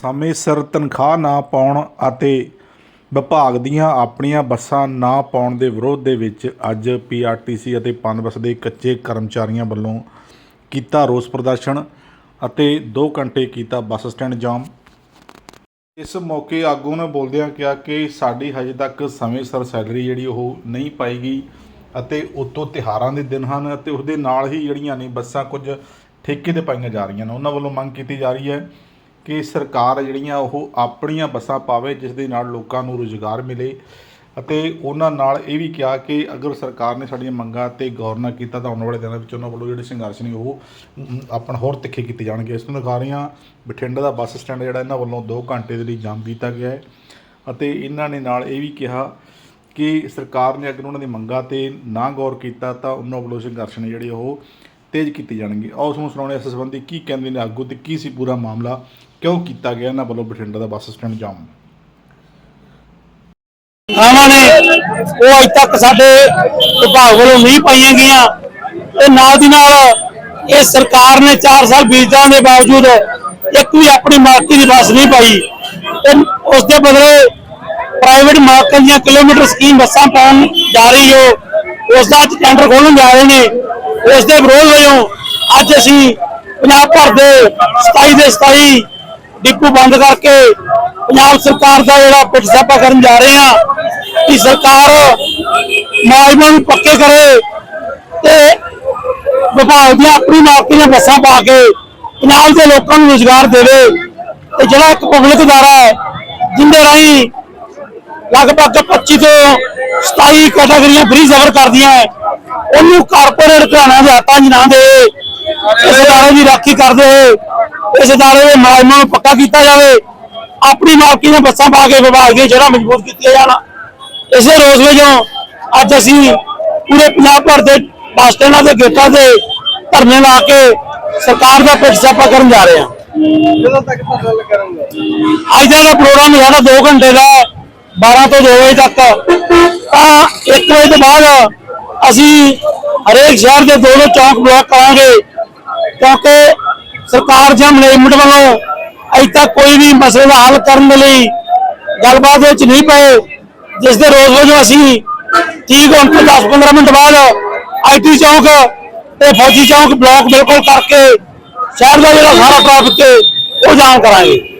ਸਮੇਂ ਸਿਰ ਤਨਖਾਹ ਨਾ ਪਾਉਣ ਅਤੇ ਵਿਭਾਗ ਦੀਆਂ ਆਪਣੀਆਂ ਬੱਸਾਂ ਨਾ ਪਾਉਣ ਦੇ ਵਿਰੋਧ ਦੇ ਵਿੱਚ ਅੱਜ ਪੀਆਰਟੀਸੀ ਅਤੇ ਪਨਬੱਸ ਦੇ ਕੱਚੇ ਕਰਮਚਾਰੀਆਂ ਵੱਲੋਂ ਕੀਤਾ ਰੋਸ ਪ੍ਰਦਰਸ਼ਨ ਅਤੇ 2 ਘੰਟੇ ਕੀਤਾ ਬੱਸ ਸਟੈਂਡ ਜਾਮ। ਇਸ ਮੌਕੇ ਆਗੂ ਨੇ ਬੋਲਦਿਆਂ ਕਿਹਾ ਕਿ ਸਾਡੀ ਹਜੇ ਤੱਕ ਸਮੇਂ ਸਿਰ ਸੈਲਰੀ ਜਿਹੜੀ ਉਹ ਨਹੀਂ ਪਾਈ ਗਈ ਅਤੇ ਉਤੋਂ ਤਿਹਾਰਾਂ ਦੇ ਦਿਨ ਹਨ ਅਤੇ ਉਹਦੇ ਨਾਲ ਹੀ ਜਿਹੜੀਆਂ ਨੇ ਬੱਸਾਂ ਕੁਝ ਠੇਕੇ ਤੇ ਪਾਈਆਂ ਜਾ ਰਹੀਆਂ ਨੇ। ਉਹਨਾਂ ਵੱਲੋਂ ਮੰਗ ਕੀਤੀ ਜਾ ਰਹੀ ਹੈ ਕਿ ਸਰਕਾਰ ਜਿਹੜੀਆਂ ਉਹ ਆਪਣੀਆਂ ਬੱਸਾਂ ਪਾਵੇ ਜਿਸ ਦੇ ਨਾਲ ਲੋਕਾਂ ਨੂੰ ਰੁਜ਼ਗਾਰ ਮਿਲੇ ਅਤੇ ਉਹਨਾਂ ਨਾਲ ਇਹ ਵੀ ਕਿਹਾ ਕਿ ਅਗਰ ਸਰਕਾਰ ਨੇ ਸਾਡੀਆਂ ਮੰਗਾਂ ਤੇ ਗੌਰ ਨਾ ਕੀਤਾ ਤਾਂ ਆਉਣ ਵਾਲੇ ਦਿਨਾਂ ਵਿੱਚ ਉਹਨਾਂ ਵੱਲੋਂ ਜਿਹੜੇ ਸੰਘਰਸ਼ ਨੇ ਉਹ ਆਪਣਾ ਹੋਰ ਤਿੱਖੇ ਕੀਤੇ ਜਾਣਗੇ। ਇਸ ਤੋਂ ਦਿਖਾ ਰਹੇ ਹਾਂ, ਬਠਿੰਡਾ ਦਾ ਬੱਸ ਸਟੈਂਡ ਜਿਹੜਾ ਇਹਨਾਂ ਵੱਲੋਂ 2 ਘੰਟੇ ਦੇ ਲਈ ਜਾਮ ਕੀਤਾ ਗਿਆ ਹੈ ਅਤੇ ਇਹਨਾਂ ਨੇ ਨਾਲ ਇਹ ਵੀ ਕਿਹਾ ਕਿ ਸਰਕਾਰ ਨੇ ਅਗਰ ਉਹਨਾਂ ਦੀ ਮੰਗਾਂ ਤੇ ਨਾ ਗੌਰ ਕੀਤਾ ਤਾਂ ਉਹਨਾਂ ਵੱਲੋਂ ਸੰਘਰਸ਼ ਨੇ ਜਿਹੜੇ ਉਹ ਤੇਜ਼ ਕੀਤੇ ਜਾਣਗੇ। ਆਓ ਤੁਹਾਨੂੰ ਸੁਣਾਉਣੇ ਇਸ ਸੰਬੰਧੀ ਕੀ ਕਹਿੰਦੇ ਨੇ ਆਗੂ ਤੇ ਕੀ ਸੀ ਪੂਰਾ ਮਾਮਲਾ, ਕਿਉਂ ਕੀਤਾ ਗਿਆ ਇਹਨਾਂ ਵੱਲੋਂ ਬਠਿੰਡਾ ਦਾ ਬੱਸ ਸਟੈਂਡ ਜਾਮ? ਥਾਵਾਂ ਨੇ ਉਹ ਅਜ ਤੱਕ ਸਾਡੇ ਵਿਭਾਗ ਵੱਲੋਂ ਨਹੀਂ ਪਾਈਆਂ ਗਈਆਂ। ਤੇ ਨਾਲ ਦੀ ਨਾਲ ਇਹ ਸਰਕਾਰ ਨੇ 4 ਸਾਲ ਬੀਜਾਂ ਦੇ ਬਾਵਜੂਦ ਇੱਕ ਵੀ ਆਪਣੀ ਮਾਲਕੀ ਦੀ ਬੱਸ ਨਹੀਂ ਪਾਈ। ਤੇ ਉਸ ਦੇ ਬਦਲੇ ਪ੍ਰਾਈਵੇਟ ਮਾਲਕਾਂ ਦੀਆਂ ਕਿਲੋਮੀਟਰ ਸਕੀਮ ਬੱਸਾਂ ਪਾਉਣ ਜਾ ਰਹੀ ਹੋ। ਉਸ ਦਾ ਅੱਜ ਟੈਂਡਰ ਖੋਲਣ ਜਾ ਰਹੇ ਨੇ। ਉਸ ਦੇ ਵਿਰੋਧ ਵਜੋਂ ਅੱਜ ਅਸੀਂ ਪੰਜਾਬ ਭਰ ਦੇ 27 ਦੇ 27 ਡਿਪੂ ਬੰਦ ਕਰਕੇ ਪੰਜਾਬ ਸਰਕਾਰ ਦਾ ਜਿਹੜਾ ਪਿੱਟ ਸਾਪਾ ਕਰਨ ਜਾ ਰਹੇ ਹਾਂ ਕਿ ਸਰਕਾਰ ਮੁਲਾਜ਼ਮਾਂ ਨੂੰ ਪੱਕੇ ਕਰੇ ਤੇ ਵਿਭਾਗ ਦੀਆਂ ਆਪਣੀ ਨੌਕਰੀਆਂ ਬੱਸਾਂ ਪਾ ਕੇ ਪੰਜਾਬ ਦੇ ਲੋਕਾਂ ਨੂੰ ਰੁਜ਼ਗਾਰ ਦੇਵੇ ਤੇ ਜਿਹੜਾ ਇੱਕ ਪਬਲਿਕ ਅਦਾਰਾ ਹੈ, ਜਿੰਦੇ ਰਾਹੀਂ ਲਗਭਗ 25 ਤੋਂ 27 ਕੈਟਾਗਰੀਆਂ ਫ੍ਰੀ ਸਫਰ ਕਰਦੀਆਂ ਹੈ। ਉਹਨੂੰ ਕਾਰਪੋਰੇਟ ਘਰਾਣਿਆਂ ਦੇ ਹੱਥਾਂ 'ਚ ਨਾ ਦੇ। ਇਸ ਅਦਾਰੇ ਦੀ ਰਾਖੀ ਕਰਦੇ ਹੋਏ ਇਸ ਅਦਾਰੇ ਦੇ ਮੁਲਾਜ਼ਮਾਂ ਨੂੰ ਪੱਕਾ ਕੀਤਾ ਜਾਵੇ। ਆਪਣੀ ਮਾਲਕੀ ਦੀਆਂ ਬੱਸਾਂ ਪਾ ਕੇ ਵਿਭਾਗ ਦੀਆਂ ਜਿਹੜਾ ਮਜ਼ਬੂਤ ਕੀਤੀਆਂ ਜਾਣ। ਇਸੇ ਰੋਸ ਵਜੋਂ ਅੱਜ ਅਸੀਂ ਪੂਰੇ ਪੰਜਾਬ ਭਰ ਦੇ ਬੱਸ ਸਟੈਂਡਾਂ ਦੇ ਗੇਟਾਂ ਤੇ ਧਰਨੇ ਲਾ ਕੇ ਸਰਕਾਰ ਦਾ ਪਿੱਛ ਛਾਪਾ ਕਰਨ ਜਾ ਰਹੇ ਹਾਂ। ਜਦੋਂ ਤੱਕ ਧਰਨਾ ਕਰਨਗੇ ਅੱਜ ਦਾ ਪ੍ਰੋਗਰਾਮ ਸਾਡਾ 2 ਘੰਟੇ ਦਾ 12 ਤੋਂ 2 ਵਜੇ ਤੱਕ। ਤਾਂ 1 ਵਜੇ ਤੋਂ ਬਾਅਦ ਅਸੀਂ ਹਰੇਕ ਸ਼ਹਿਰ ਦੇ ਦੋ ਦੋ ਚੌਂਕ ਬਲਾਕ ਕਰਾਂਗੇ, ਕਿਉਂਕਿ ਸਰਕਾਰ ਜਾਂ ਮੈਨੇਜਮੈਂਟ ਵੱਲੋਂ ਅਜੇ ਤੱਕ ਕੋਈ ਵੀ ਮਸਲੇ ਦਾ ਹੱਲ ਕਰਨ ਦੇ ਲਈ ਗੱਲਬਾਤ ਵਿੱਚ ਨਹੀਂ ਪਏ, ਜਿਸ ਦੇ ਰੋਜ਼ ਵਜੋਂ ਅਸੀਂ ਠੀਕ ਹੁਣ ਤੋਂ 10-15 ਮਿੰਟ ਬਾਅਦ ਆਈਟੀ ਚੌਂਕ ਤੇ ਫੌਜੀ ਚੌਂਕ ਬਲਾਕ ਬਿਲਕੁਲ ਕਰਕੇ ਸ਼ਹਿਰ ਦਾ ਜਿਹੜਾ ਸਾਰਾ ਟ੍ਰੈਫਿਕ ਹੈ, ਉਹ ਜਾਮ ਕਰਾਂਗੇ।